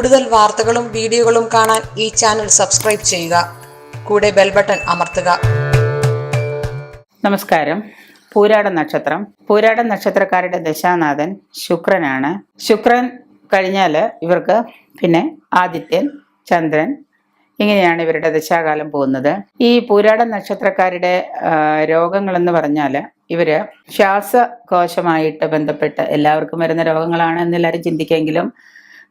കൂടുതൽ വാർത്തകളും വീഡിയോകളും കാണാൻ ഈ ചാനൽ സബ്സ്ക്രൈബ് ചെയ്യുക. കൂടെ ബെൽ ബട്ടൺ അമർത്തുക. നമസ്കാരം. പൂരാട നക്ഷത്രം. പൂരാട നക്ഷത്രക്കാരുടെ ദശാനാഥൻ ശുക്രനാണ്. ശുക്രൻ കഴിഞ്ഞാൽ ഇവർക്ക് പിന്നെ ആദിത്യൻ ചന്ദ്രൻ ഇങ്ങനെയാണ് ഇവരുടെ ദശാകാലം പോകുന്നത്. ഈ പൂരാട നക്ഷത്രക്കാരുടെ രോഗങ്ങളെന്ന് പറഞ്ഞാൽ ഇവർ ശ്വാസകോശമായിട്ട് ബന്ധപ്പെട്ട് എല്ലാവർക്കും വരുന്ന രോഗങ്ങളാണ് എന്നെല്ലാവരും ചിന്തിക്കെങ്കിലും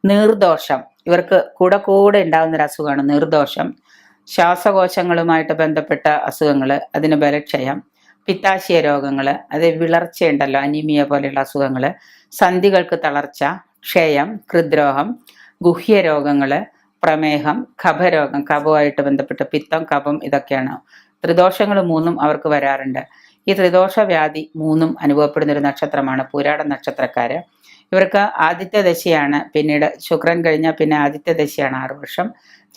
നീർദോഷം. ഇവർക്ക് കൂടെ കൂടെ ഉണ്ടാകുന്ന ഒരു അസുഖമാണ് നീർദോഷം. ശ്വാസകോശങ്ങളുമായിട്ട് ബന്ധപ്പെട്ട അസുഖങ്ങൾ അതിന് ബലക്ഷയം പിത്താശയ രോഗങ്ങൾ അത് വിളർച്ചയുണ്ടല്ലോ അനീമിയ പോലെയുള്ള അസുഖങ്ങൾ സന്ധികൾക്ക് തളർച്ച ക്ഷയം ഹൃദ്രോഹം ഗുഹ്യ രോഗങ്ങൾ പ്രമേഹം കഫരോഗം കഫവുമായിട്ട് ബന്ധപ്പെട്ട പിത്തം കഫം ഇതൊക്കെയാണ്. ത്രിദോഷങ്ങൾ മൂന്നും അവർക്ക് വരാറുണ്ട്. ഈ ത്രിദോഷ വ്യാധി മൂന്നും അനുഭവപ്പെടുന്ന ഒരു നക്ഷത്രമാണ് പുരാട നക്ഷത്രക്കാര് ഇവർക്ക് ആദിത്യ ദശയാണ്. പിന്നീട് ശുക്രൻ കഴിഞ്ഞാൽ പിന്നെ ആദിത്യ ദശയാണ് ആറ് വർഷം.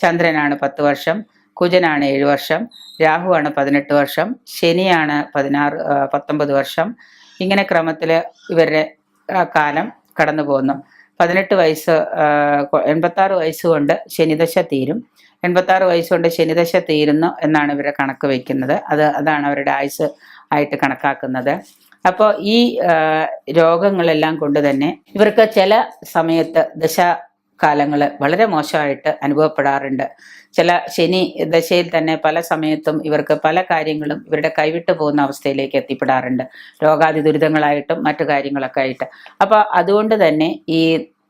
ചന്ദ്രനാണ് പത്ത് വർഷം. കുജനാണ് ഏഴ് വർഷം. രാഹുവാണ് പതിനെട്ട് വർഷം. ശനിയാണ് പതിനാറ് പത്തൊമ്പത് വർഷം. ഇങ്ങനെ ക്രമത്തിൽ ഇവരുടെ കാലം കടന്നു പോകുന്നു. പതിനെട്ട് വയസ്സ് എൺപത്താറ് വയസ്സ് കൊണ്ട് ശനിദശ തീരും. എൺപത്താറ് വയസ്സ് കൊണ്ട് ശനിദശ തീരുന്നു എന്നാണ് ഇവരെ കണക്ക് വയ്ക്കുന്നത്. അത് അതാണ് അവരുടെ ആയുസ് ആയിട്ട് കണക്കാക്കുന്നത്. അപ്പോൾ ഈ രോഗങ്ങളെല്ലാം കൊണ്ട് തന്നെ ഇവർക്ക് ചില സമയത്ത് ദശാകാലങ്ങൾ വളരെ മോശമായിട്ട് അനുഭവപ്പെടാറുണ്ട്. ചില ശനി ദശയിൽ തന്നെ പല സമയത്തും ഇവർക്ക് പല കാര്യങ്ങളും ഇവരുടെ കൈവിട്ടു പോകുന്ന അവസ്ഥയിലേക്ക് എത്തിപ്പെടാറുണ്ട്. രോഗാതി ദുരിതങ്ങളായിട്ടും മറ്റു കാര്യങ്ങളൊക്കെ ആയിട്ട്. അപ്പോൾ അതുകൊണ്ട് തന്നെ ഈ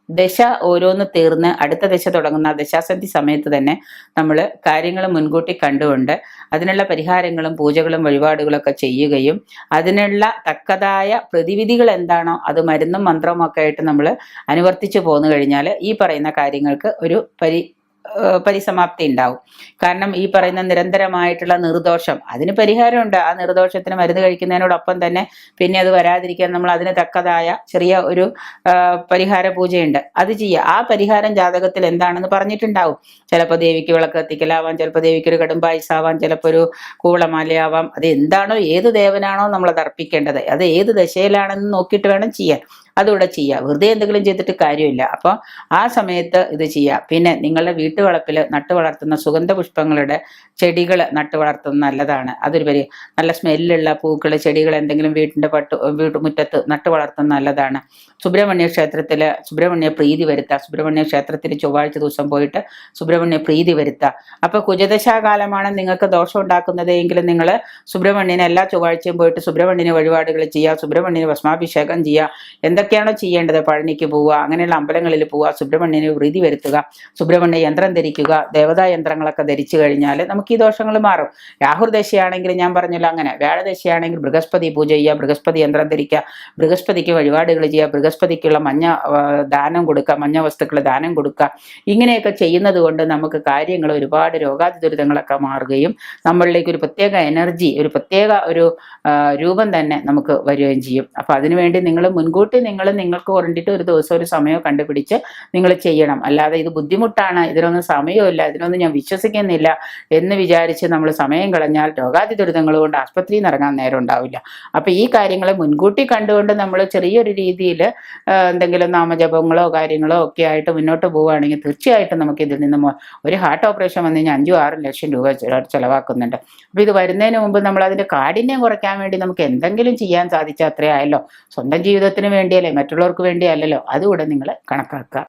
ദശ ഓരോന്ന് തീർന്ന് അടുത്ത ദശ തുടങ്ങുന്ന ദശാസന്ധി സമയത്ത് തന്നെ നമ്മൾ കാര്യങ്ങൾ മുൻകൂട്ടി കണ്ടുകൊണ്ട് അതിനുള്ള പരിഹാരങ്ങളും പൂജകളും വഴിപാടുകളൊക്കെ ചെയ്യുകയും അതിനുള്ള തക്കതായ പ്രതിവിധികൾ എന്താണോ അത് മരുന്നും മന്ത്രവും ഒക്കെ ആയിട്ട് നമ്മൾ അനുവർത്തിച്ചു പോന്നു കഴിഞ്ഞാൽ ഈ പറയുന്ന കാര്യങ്ങൾക്ക് ഒരു പരി പരിസമാപ്തി ഉണ്ടാവും. കാരണം ഈ പറയുന്ന നിരന്തരമായിട്ടുള്ള നിർദോഷം അതിന് പരിഹാരമുണ്ട്. ആ നിർദോഷത്തിന് മരുന്ന് കഴിക്കുന്നതിനോടൊപ്പം തന്നെ പിന്നെ അത് വരാതിരിക്കാൻ നമ്മൾ അതിന് തക്കതായ ചെറിയ ഒരു പരിഹാര പൂജയുണ്ട്. അത് ചെയ്യുക. ആ പരിഹാരം ജാതകത്തിൽ എന്താണെന്ന് പറഞ്ഞിട്ടുണ്ടാവും. ചിലപ്പോൾ ദേവിക്ക് വിളക്ക് കത്തിക്കലാവാം ചിലപ്പോൾ ദേവിക്ക് ഒരു കടുംപായസാവാം ചിലപ്പോൾ ഒരു കൂളമാലയാവാം അത് എന്താണോ ഏത് ദേവനാണോ നമ്മൾ അത് അർപ്പിക്കേണ്ടത്. അത് ഏത് ദശയിലാണെന്ന് നോക്കിയിട്ട് വേണം ചെയ്യാൻ. അതുകൂടെ ചെയ്യുക വെറുതെ എന്തെങ്കിലും ചെയ്തിട്ട് കാര്യമില്ല. അപ്പോൾ ആ സമയത്ത് ഇത് ചെയ്യുക പിന്നെ നിങ്ങളുടെ വീട്ടുവളപ്പിൽ നട്ടു വളർത്തുന്ന സുഗന്ധ പുഷ്പങ്ങളുടെ ചെടികൾ നട്ടു വളർത്തുന്നത് നല്ലതാണ്. അതൊരു വലിയ നല്ല സ്മെല്ലുള്ള പൂക്കൾ ചെടികൾ എന്തെങ്കിലും വീട്ടിന്റെ പട്ടു വീട്ടുമുറ്റത്ത് നട്ടു വളർത്തുന്നത് നല്ലതാണ്. സുബ്രഹ്മണ്യ ക്ഷേത്രത്തിൽ സുബ്രഹ്മണ്യ പ്രീതി വരുത്തുക സുബ്രഹ്മണ്യ ക്ഷേത്രത്തിൽ ചൊവ്വാഴ്ച ദിവസം പോയിട്ട് സുബ്രഹ്മണ്യ പ്രീതി വരുത്തുക അപ്പോൾ കുജദശാകാലമാണ് നിങ്ങൾക്ക് ദോഷം ഉണ്ടാക്കുന്നത് എങ്കിലും നിങ്ങൾ സുബ്രഹ്മണ്യനെ എല്ലാ ചൊവ്വാഴ്ചയും പോയിട്ട് സുബ്രഹ്മണ്യന് വഴിപാടുകൾ ചെയ്യുക സുബ്രഹ്മണ്യന് ഭസ്മാഭിഷേകം ചെയ്യുക എന്തൊക്കെയാണോ ചെയ്യേണ്ടത്? പഴനിക്ക് പോവുക അങ്ങനെയുള്ള അമ്പലങ്ങളിൽ പോവുക സുബ്രഹ്മണ്യനെ വൃതി വരുത്തുക സുബ്രഹ്മണ്യ യന്ത്രം ധരിക്കുക ദേവതാ യന്ത്രങ്ങളൊക്കെ ധരിച്ചു കഴിഞ്ഞാൽ നമുക്ക് ഈ ദോഷങ്ങൾ മാറും. രാഹുർ ദശയാണെങ്കിൽ ഞാൻ പറഞ്ഞല്ലോ അങ്ങനെ വ്യാഴദശയാണെങ്കിൽ ബൃഹസ്പതി പൂജ ചെയ്യുക ബൃഹസ്പതി യന്ത്രം ധരിക്കുക ബൃഹസ്പതിക്ക് വഴിപാടുകൾ ചെയ്യുക ബൃഹസ്പതിക്കുള്ള മഞ്ഞ ദാനം കൊടുക്കുക മഞ്ഞ വസ്തുക്കൾ ദാനം കൊടുക്കുക ഇങ്ങനെയൊക്കെ ചെയ്യുന്നത് കൊണ്ട് നമുക്ക് കാര്യങ്ങൾ ഒരുപാട് രോഗാതി ദുരിതങ്ങളൊക്കെ മാറുകയും നമ്മളിലേക്ക് ഒരു പ്രത്യേക എനർജി ഒരു പ്രത്യേക ഒരു രൂപം തന്നെ നമുക്ക് വരികയും ചെയ്യും. അപ്പോൾ അതിനുവേണ്ടി നിങ്ങൾ മുൻകൂട്ടി നിങ്ങൾ നിങ്ങൾക്ക് ഉറണ്ടിട്ട് ഒരു ദിവസം ഒരു സമയം കണ്ടുപിടിച്ച് നിങ്ങൾ ചെയ്യണം. അല്ലാതെ ഇത് ബുദ്ധിമുട്ടാണ് ഇതിനൊന്നും സമയമില്ല ഇതിനൊന്നും ഞാൻ വിശ്വസിക്കുന്നില്ല എന്ന് വിചാരിച്ച് നമ്മൾ സമയം കളഞ്ഞാൽ രോഗാതി ദുരിതങ്ങൾ കൊണ്ട് ആസ്പത്രിയിൽ നിന്ന് ഇറങ്ങാൻ നേരം ഉണ്ടാവില്ല. അപ്പോൾ ഈ കാര്യങ്ങളെ മുൻകൂട്ടി കണ്ടുകൊണ്ട് നമ്മൾ ചെറിയൊരു രീതിയിൽ എന്തെങ്കിലും നാമജപങ്ങളോ കാര്യങ്ങളോ ഒക്കെ ആയിട്ട് മുന്നോട്ട് പോവുകയാണെങ്കിൽ തീർച്ചയായിട്ടും നമുക്ക് ഇതിൽ നിന്ന് ഒരു ഹാർട്ട് ഓപ്പറേഷൻ വന്നു കഴിഞ്ഞാൽ അഞ്ചും ആറും ലക്ഷം രൂപ ചിലവാക്കുന്നുണ്ട്. അപ്പോൾ ഇത് വരുന്നതിന് മുമ്പ് നമ്മൾ അതിന്റെ കാഠിന്യം കുറയ്ക്കാൻ വേണ്ടി നമുക്ക് എന്തെങ്കിലും ചെയ്യാൻ സാധിച്ചാൽ അത്രയായല്ലോ സ്വന്തം ജീവിതത്തിന് വേണ്ടിയല്ലേ മറ്റുള്ളവർക്ക് വേണ്ടിയല്ലല്ലോ. അതുകൂടെ നിങ്ങൾ കണക്കാക്കുക.